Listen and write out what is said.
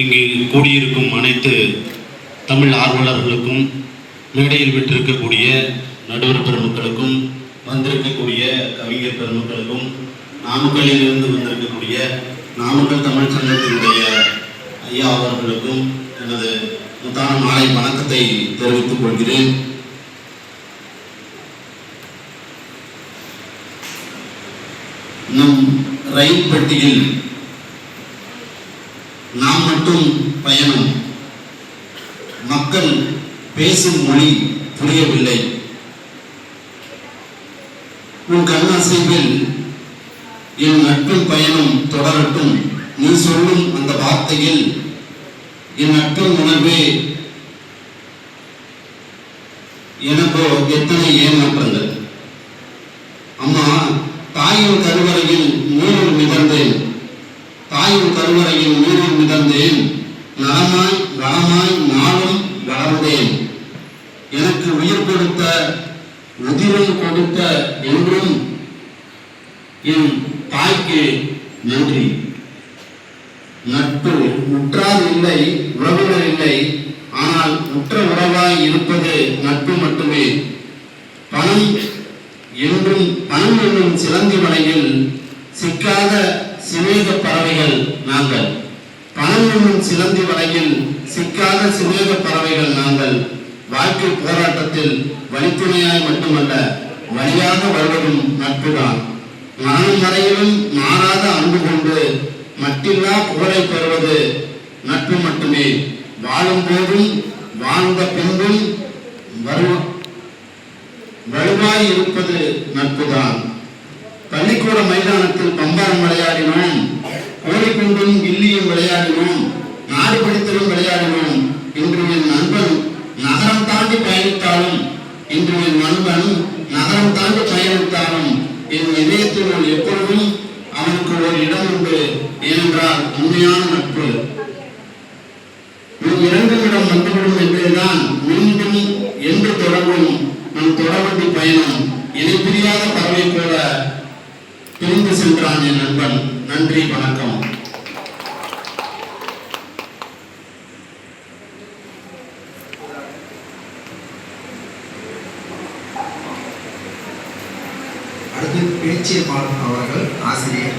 இங்கு கூடியிருக்கும் அனைத்து தமிழ் ஆர்வலர்களுக்கும் மேடையில் விட்டிருக்கக்கூடிய நடுவர் பெருமக்களுக்கும் வந்திருக்கக்கூடிய கவிஞர் பெருமக்களுக்கும் நாமக்கல்லிலிருந்து வந்திருக்கக்கூடிய நாமக்கல் தமிழ் சங்கத்தினுடைய ஐயா அவர்களுக்கும் எனது முத்தான மாலை வணக்கத்தை தெரிவித்துக் கொள்கிறேன். நம் ரயில் பெட்டியில் நாம் மட்டும் பயணம். மக்கள் பேசும் மொழி புரியவில்லை. உன் கண்ணாசைவில் என் நட்பின் பயணம் தொடரட்டும். நீ சொல்லும் அந்த வார்த்தையில் என் நட்பின் உணர்வே எனக்கோ எத்தனை ஏமாற்றங்கள். அம்மா தாயின் கருவறையில் மூணு தாயின் கருவறையில் நீரில் மிதந்தேன். நாமாய் வளமாய் நானும் வளர்ந்தேன். எனக்கு உயிர் கொடுத்த உதிரம் கொடுத்த என்றும் என் தாய்க்கு நன்றி. நட்பு உற்றார் இல்லை உறவினர் இல்லை. ஆனால் உற்ற உறவாய் இருப்பது நட்பு மட்டுமே. பணம் என்றும் பணம் என்னும் சிலந்தி வலையில் சிக்காத சிவேக பறவைகள் நாங்கள். பணம் என்னும் சிலந்தி வலையில் சிக்காத சிநேக பறவைகள் நாங்கள். வாழ்க்கை போராட்டத்தில் வழித்துணையாய் மட்டுமல்ல வழியாக வருவதும் நட்புதான். நானும் வரையிலும் மாறாத அன்பு கொண்டு மட்டில்லா புகழை பெறுவது நட்பு மட்டுமே. வாழும் போதும் வாழ்ந்த பின்பும் வலுவாய் இருப்பது நட்புதான். பள்ளிக்கூட மைதானத்தில் பம்பரம் விளையாடினோம். கோழிக்குண்டும் கில்லியும் விளையாடினோம் நாடு பிடித்தலும் விளையாடினோம் இன்று என் நண்பன் நகரம் தாண்டி பயணித்தாலும் இன்று என் நண்பன் நகரம் தாண்டி பயணித்தாலும் என் இதயத்தினுள் எப்பொழுதும் அவனுக்கு ஒரு இடம் உண்டு ஏனென்றால் உண்மையான நட்பு. நம் இறங்குமிடம் வந்துவிடும் என்பதுதான் மீண்டும் என்று தொடங்கும் நம் தொடர்வண்டி பயணம். இணைப்பிரியாத பறவை போல பிரிந்து சென்றான் என் நண்பன். நன்றி வணக்கம். அடுத்து பேச்சியம்மாள் அவர்கள் ஆசிரியர்.